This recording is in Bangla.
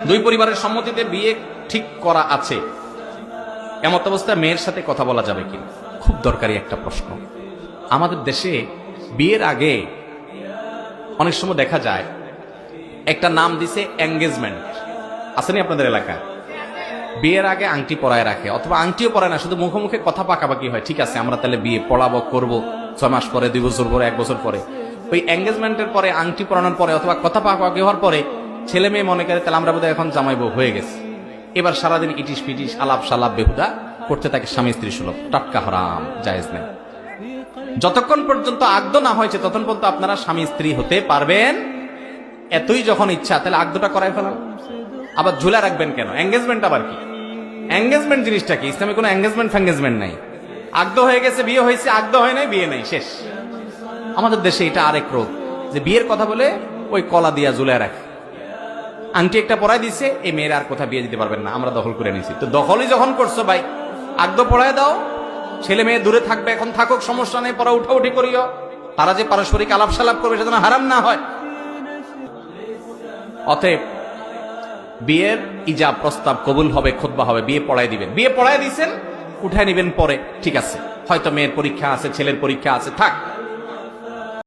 দুই পরিবারের সম্মতিতে বিয়ে ঠিক করা আছে। এমত অবস্থায় মেয়ের সাথে কথা বলা যাবে কি? খুব দরকারি একটা প্রশ্ন। আমাদের দেশে বিয়ের আগে অনেক সময় দেখা যায়, একটা নাম দিছে এঙ্গেজমেন্ট আসেনি আপনাদের এলাকায়? বিয়ের আগে আংটি পরায় রাখে, অথবা আংটিও পরায় না, শুধু মুখে মুখে কথা পাকাপাকি হয়, ঠিক আছে, আমরা তাহলে বিয়ে পড়াবো, করব, ছয় মাস পরে, দুই বছর পরে, এক বছর পরে। ওই এঙ্গেজমেন্টের পরে, আংটি পরানোর পরে, অথবা কথা পাকাপাকি হওয়ার পরে ছেলে মেয়ে মনে করে, তাহলে আমরা বোধহয় এখন জামাইবো হয়ে গেছে। এবার সারাদিন ইটিস পিটিস আলাপ সালাপ, বেহুদা করতে থাকে স্বামী স্ত্রী সুলভ। টাটকা হরাম, জায়েজ নেই। যতক্ষণ পর্যন্ত আগদ না হয়েছে, ততক্ষণ পর্যন্ত আপনারা স্বামী স্ত্রী হতে পারবেন। এতই যখন ইচ্ছা, তাহলে আগ্দটা করাই ফেলান। আবার ঝুলা রাখবেন কেন? এঙ্গেজমেন্ট আবার কি? এঙ্গেজমেন্ট জিনিসটা কি? ইসলামে কোনো এঙ্গেজমেন্ট ফ্যাঙ্গেজমেন্ট নাই। আগদ হয়ে গেছে, বিয়ে হয়েছে, আগদ হয় নাই, বিয়ে নাই, শেষ। আমাদের দেশে এটা আরেক রোগ, যে বিয়ের কথা বলে ওই কলা দিয়া ঝুলায় রাখে। আংটি একটা পড়াই দিছে, এই মেয়ের আর কোথাও বিয়ে দিতে পারবেন না, আমরা দখল করে নিছি। তো দখলই যখন করছ ভাই আগদ পড়ায় দাও, ছেলে মেয়ে দূরে থাকবে, এখন থাকুক, সমস্যা নেই, পরে উঠা উঠি করিও। তারা যে পারস্পরিক আলাপ সালাপ করবে সেজন্য হারাম না হয়। অতএব, বিয়ের ইজা প্রস্তাব কবুল হবে খুতবা হবে, বিয়ে পড়ায় দিবেন। বিয়ে পড়ায় দিছেন, উঠায় নিবেন পরে, ঠিক আছে। হয়তো মেয়ের পরীক্ষা আছে, ছেলের পরীক্ষা আছে, থাক।